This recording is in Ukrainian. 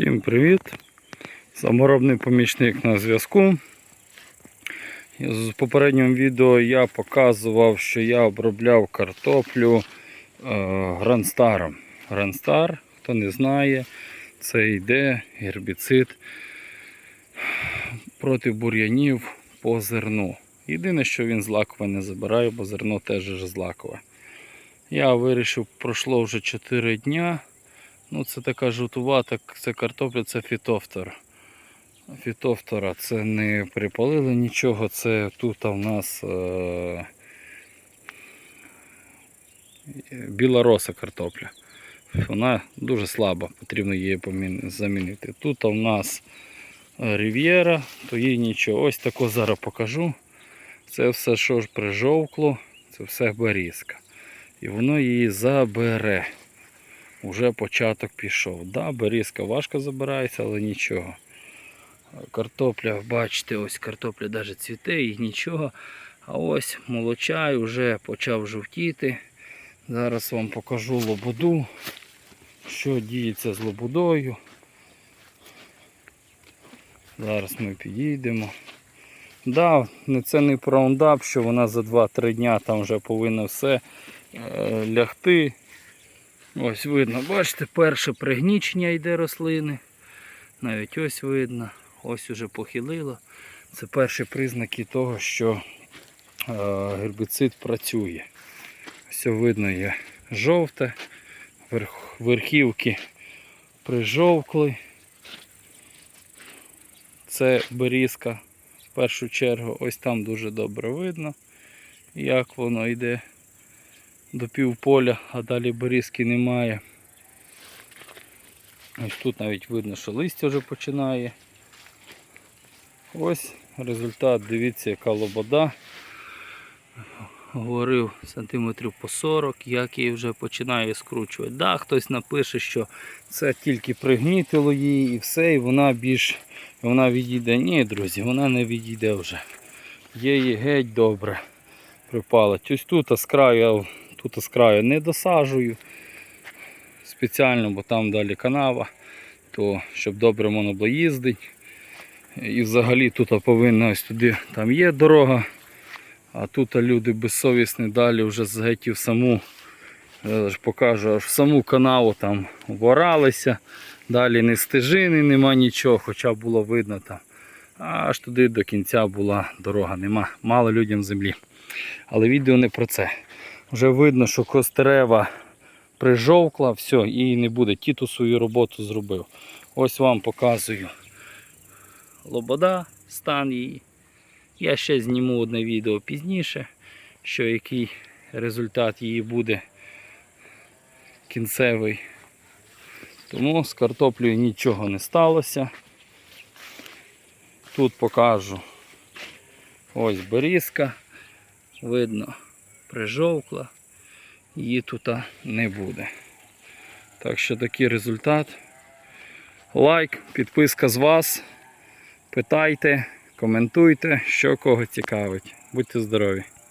Всім привіт! Саморобний помічник на зв'язку. З попереднього відео я показував, що я обробляв картоплю е, гранстаром. Гранстар, хто не знає, це йде гербіцид проти бур'янів по зерну. Єдине, що він злакове не забирає, бо зерно теж злакове. Я вирішив, пройшло вже 4 дня. Ну, це така жовтувата, це картопля, це фітофтор. Фітофтора це не припалили нічого, це тут у нас е- білороса картопля. Вона дуже слаба, потрібно її замінити. Тут у нас рів'єра, то їй нічого. Ось тако зараз покажу. Це все, що ж прижовкло, це все берізка. І воно її забере. Уже початок пішов. Да, берізка важко забирається, але нічого. Картопля, бачите, ось картопля навіть цвіте і нічого. А ось молочай вже почав жовтіти. Зараз вам покажу лобуду, що діється з лобудою. Зараз ми підійдемо. Да, це не праундап, що вона за 2-3 дня там вже повинна все е, лягти. Ось видно, бачите, перше пригнічення йде рослини. Навіть ось видно, ось уже похилило. Це перші признаки того, що е, гербіцид працює. Все видно є жовте, верх, верхівки прижовкли. Це берізка в першу чергу. Ось там дуже добре видно, як воно йде до півполя, а далі берізки немає. Ось тут навіть видно, що листя вже починає. Ось результат, дивіться, яка лобода. Говорив сантиметрів по 40, як її вже починає скручувати. Да, хтось напише, що це тільки пригнітило її і все, і вона більш вона відійде. Ні, друзі, вона не відійде вже. Є її геть добре припалить. Ось тут з краю тут з краю не досаджую спеціально, бо там далі канава, то щоб добре можна було їздити. І взагалі тут повинна ось туди, там є дорога, а тут люди безсовісні далі вже з гетів саму, я покажу, аж в саму канаву там воралися, далі не стежини, нема нічого, хоча було видно там. Аж туди до кінця була дорога, нема, мало людям землі. Але відео не про це. Вже видно, що костерева прижовкла, все, і не буде. Тіту свою роботу зробив. Ось вам показую лобода, стан її. Я ще зніму одне відео пізніше, що який результат її буде кінцевий. Тому з картоплею нічого не сталося. Тут покажу ось берізка, видно, прижовкла, її тут не буде. Так що такий результат. Лайк, підписка з вас. Питайте, коментуйте, що кого цікавить. Будьте здорові!